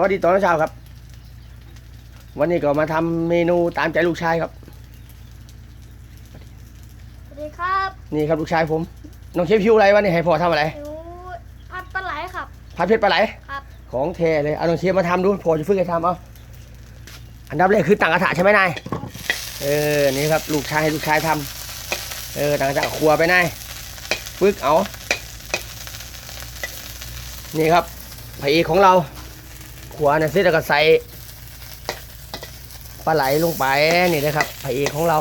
วัสดีตอนเช้าครับ วันนี้ก็มาทำเมนูตามใจลูกชายครับสวัสดีครับ นี่ครับลูกชายผม น้องเชฟพิวอะไรวะนี่ให้พ่อทำอะไรหนูพัดปลาไหลครับผัดเผ็ดปลาไหลครับ ของแท้เลยเอาน้องเชฟมาทำดูพ่อจะฝึกให้ทำเอาอันดับแรกคือตั้งกระทะใช่ไหมนายเออนี่ครับลูกชายให้ลูกชายทำเออตั้งกระทะครัวไปนายฝึกเอานี่ครับพระเอกของเรา ขัวเนี่ยเสร็จแล้วก็ใส่ปลาไหลลงไปนี่นะครับพระเอกของเรา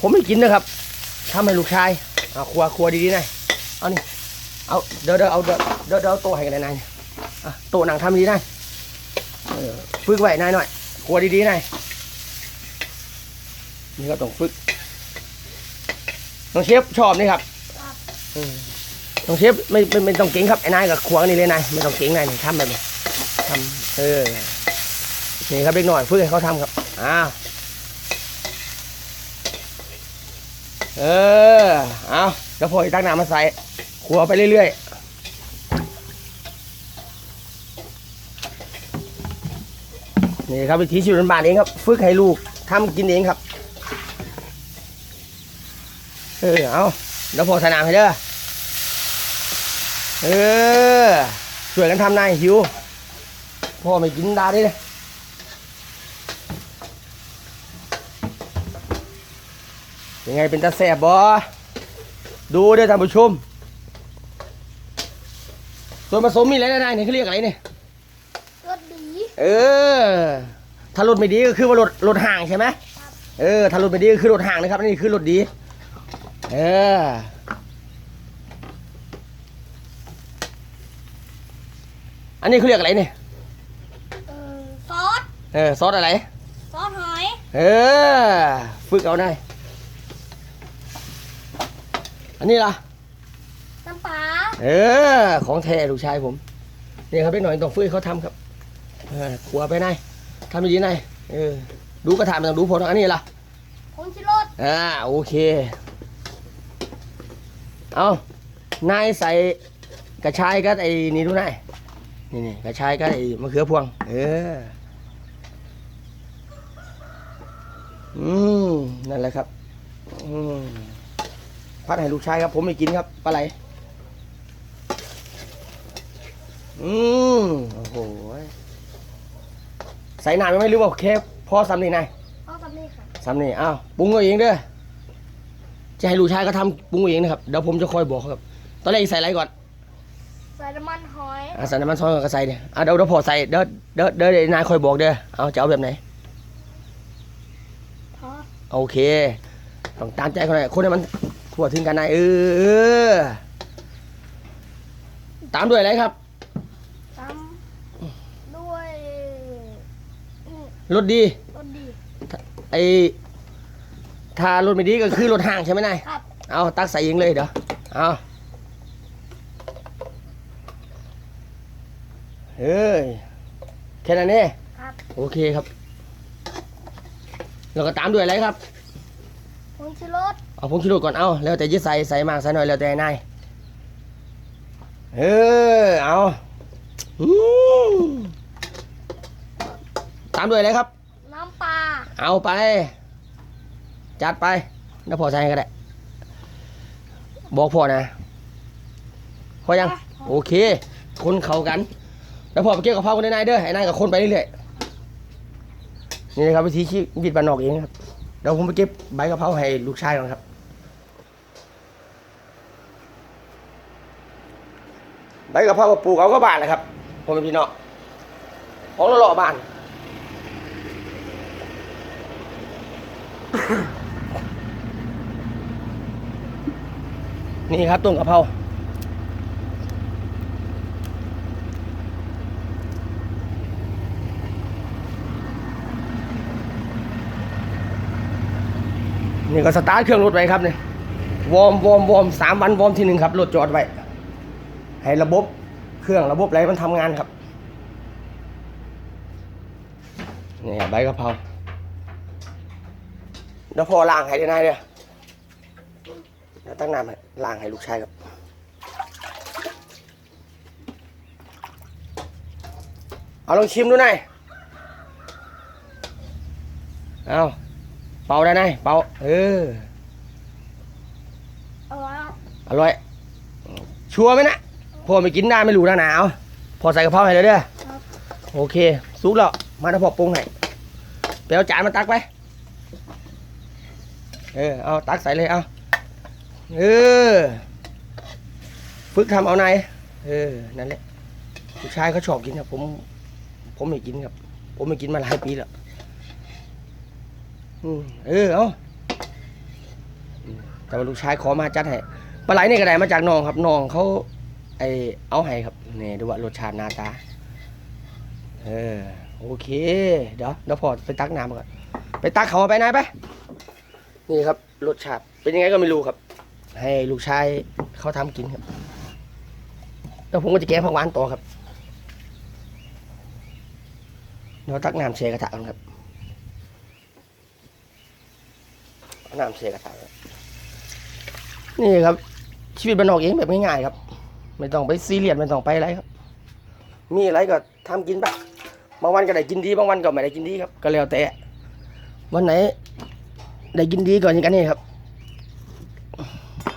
ผมไม่กินนะครับทำให้ลูกชายเอาครัวครัวดีๆหน่อยเอานี่เอาเดี๋ยวเดี๋ยวเอาเดี๋ยวเดี๋ยวเดี๋ยวเอาโต๊ะให้กันนายอะโต๊ะหนังทำดีนายเออฝึกไว้นายหน่อยครัวดีๆนายนี่ก็ต้องฝึกน้องเชฟชอบนี่ครับครับอืม น้องเชฟไม่ไม่ไม่ต้องเก่งครับไอ้นายกับครัวนี่เลยนายไม่ต้องเก่งนายนี่ทำแบบนี้ทำเออนี่ครับเล็กหน่อยฝึกให้เขาทำครับอ้าวเออเอาเดี๋ยวพอตั้งน้ำมาใส่ขัวไปเรื่อยๆนี่ครับวิธีชีวิตบ้านเองครับฝึกให้ลูกทำกินเองครับ เออเอาเดี๋ยวพอสนามให้เด้อ เออช่วยกันทำนายหิว พ่อไม่กินดาดิเลยยังไงเป็นตาแสบบอดูเด้อท่านผู้ชม ส่วนผสมมีอะไรนะนายนี่เขาเรียกอะไรเนี่ยรสดี เออ ถ้ารถไม่ดีก็คือว่ารถรถห่างใช่ไหมเออ ถ้ารถไม่ดีก็คือรถห่างนะครับนี่คือรถดี เออ อันนี้เขาเรียกอะไรเนี่ยเออซอสเออซอสอะไร ซอสหอยเออฝึกเอาได้ อันนี้ล่ะ น้ำปลาเออ ของแท้ลูกชายผมนี่ครับเล็กหน่อยต้องฝึกให้เขาทำครับเออขัวไปนายทำดีๆนายเออดูกระถางไม่ต้องดูพอทั้งอันนี้ล่ะผงชูรสอ่าโอเค เอานายใส่กระชายก็ไอ้นี่ดูนาย นี่นี่กระชายก็ไอ้มะเขือพวง เออ อืมนั่นแหละครับ อืมพัดให้ลูกชายครับ ผมไม่กินครับปลาไหลอืมโอ้โหใส่น้ำยังไม่รู้ว่าแค่พอซ้ำนี่นายเอาสำนี่ค่ะซ้ำนี่อ้าวปรุงเอาเองเด้อจะให้ลูกชายก็ทำปรุงเอาเองนะครับเดี๋ยวผมจะคอยบอกเขาครับ ตอนแรกใส่อะไรก่อน ใส่น้ำมันหอยอะใส่น้ำมันซอยก่อนก็ใส่เนี่ยอะเดี๋ยวเดี๋ยวพอใส่เดี๋ยวเดี๋ยวเดี๋ยวนายคอยบอกเด้อเอาจะเอาแบบไหน พอโอเค ต้องตามใจเขาหน่อยคนให้มันทั่วถึงกันนายเออเออตามด้วยอะไรครับตามด้วยอืมรถดี รสดีไอถ้ารถไม่ดีก็คือรถห่างใช่ไหมนาย ครับ เอาตักใส่เองเลยเดี๋ยวเอา เฮ้ยแค่นั้นเองครับ โอเคครับ แล้วก็ตามด้วยอะไรครับ ผงชูรสเอาผงชูรสก่อนเอาแล้วแต่จะใส่ใส่มากใส่น้อยแล้วแต่นายเออเอาอืมตามด้วยอะไรครับ น้ำปลาเอาไป จัดไปแล้วพอใส่ให้ก็ได้ บอกพ่อนะ พอยัง โอเค คนเข้ากัน แล้วพอไปเกี่ยวกับเพรากันนายเด้อไอ้นายกับคนไปเรื่อยๆนี่นะครับวิธีชีวิตบ้านนอกเองครับเดี๋ยวผมไปเก็บใบกะเพราให้ลูกชายก่อนครับใบกะเพราปลูกเอาก็บานแหละครับผมเป็นพี่น้องของหล่อๆบานนี่ครับต้นกะเพรา นี่ก็สตาร์ทเครื่องรถไว้ครับเนี่ยวอร์มวอร์มวอร์มสามวันวอร์มทีหนึ่งครับรถจอดไว้ให้ระบบเครื่องระบบอะไรมันทำงานครับนี่ใบกะเพราเดี๋ยวพอล้างให้ได้นายเด้อเดี๋ยวตั้งน้ำให้ล้างให้ลูกชายครับเอาลองชิมดูหน่อยเอา เป่าได้ไหมเป่าเออเอาไว้ครับอร่อย ชัวร์ไหมนะพ่อไม่กินได้ไม่รู้นะหนาวพอใส่กระเพราให้เลยเด้อครับโอเคสุกแล้วมาถ้าพอปรุงให้ไปเอาจานมาตักไปเออเอาตักใส่เลยเอาเออฝึกทำเอาไหนายเออนั่นแหละผู้ชายเขาชอบกินครับผม ผมไม่กินครับ ผมไม่กินมาหลายปีแล้วอืม เออเอาแต่ว่าลูกชายขอมาจัดให้ปลาไหลนี่ก็ได้มาจากน้องครับน้องเขาไอเอาให้ครับนี่ดูว่ารสชาติหน้าตาเออโอเค เดี๋ยวเดี๋ยวพอไปตักน้ำก่อนไปตักเขาไปไหนายไปนี่ครับรสชาติเป็นยังไงก็ไม่รู้ครับ ให้ลูกชายเขาทำกินครับแล้วผมก็จะแกงผักหวานต่อครับเดี๋ยวตักน้ำเชกระทะกันครับเอา น้ำเชกระทะครับนี่ครับ ชีวิตบ้านนอกเองแบบง่ายๆครับ ไม่ต้องไปซีเรียสไม่ต้องไปอะไรครับ มีอะไรก็ทำกินไปบางวันก็ได้กินดีบางวันก็ไม่ได้กินดีครับ ก็แล้วแต่วันไหน ได้กินดีก่อนอย่างกันนี่ครับ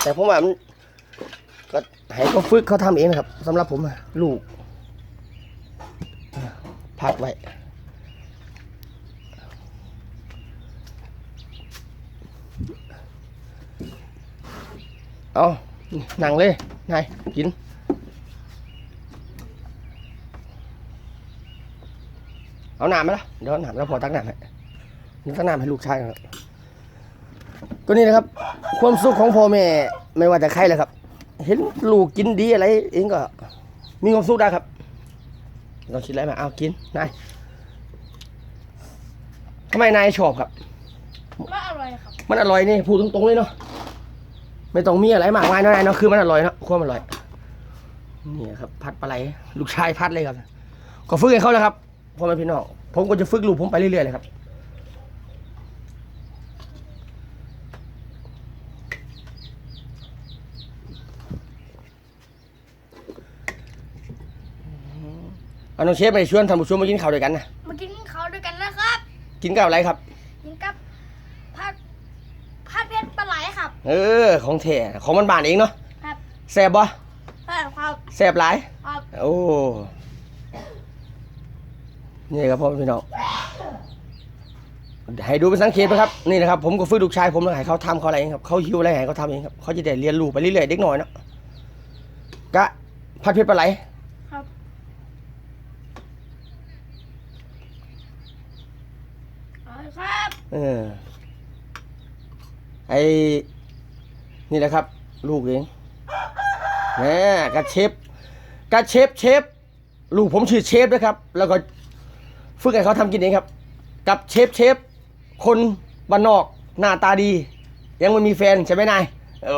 แต่ผมว่ามันก็ให้เขาฝึกเขาทำเองนะครับสำหรับผมอะลูกพักไว้ เอานั่งเลยนายกินเอาน้ำไหมล่ะเดี๋ยวเอาน้ำแล้วพอตักน้ำให้นี่ตักน้ำให้ลูกชายครับก็นี่นะครับ ความสุขของพ่อแม่ไม่ว่าจะใครเลยครับ เห็นลูกกินดีอะไร เองก็ มีความสุขได้ครับ เราคิดอะไรมาเอากินนายทำไมนายชอบครับก็อร่อยครับ มันอร่อยนี่พูดตรงๆเลยเนาะ ไม่ต้องมีอะไรมากมายเนาะนายเนาะคือมันอร่อยเนาะความอร่อยนี่ครับพัดปลาไหลลูกชายพัดเลยครับ ก็ฝึกให้เขาแล้วครับพ่อแม่พี่น้องผมก็จะฝึกลูกผมไปเรื่อยๆเลยครับเอาน้องเชฟไปชวนทำผู้ชมมากินข้าวด้วยกันนะมากินข้าวด้วยกันนะครับ กินกับอะไรครับ กินกับผัดผัดเพชรปลาไหลครับ เออของแท้ของมันบานเองเนาะครับ แซ่บบ่ใช่ครับ แซ่บหลายครับ โอ้นี่ครับพ่อพี่น้องให้ดูเป็นสังเกตนะครับนี่นะครับผมก็ฝึกลูกชายผมแล้วให้เขาทำเขาอะไรเองครับเขาหิวอะไรให้เขาทำเองครับเขาจะได้เรียนรู้ไปเรื่อยๆเด็กหน่อยเนาะกะพัดเพชรปลาไหลครับ เอาเลยครับ เออไอ นี่แหละครับ ลูกเองแหมกระเชฟกระเชฟเชฟลูกผมชื่อเชฟนะครับ แล้วก็ฝึกให้เขาทำกินเองครับ กับเชฟเชฟคนบ้านนอกหน้าตาดี ยังไม่มีแฟนใช่ไหมนายโอ้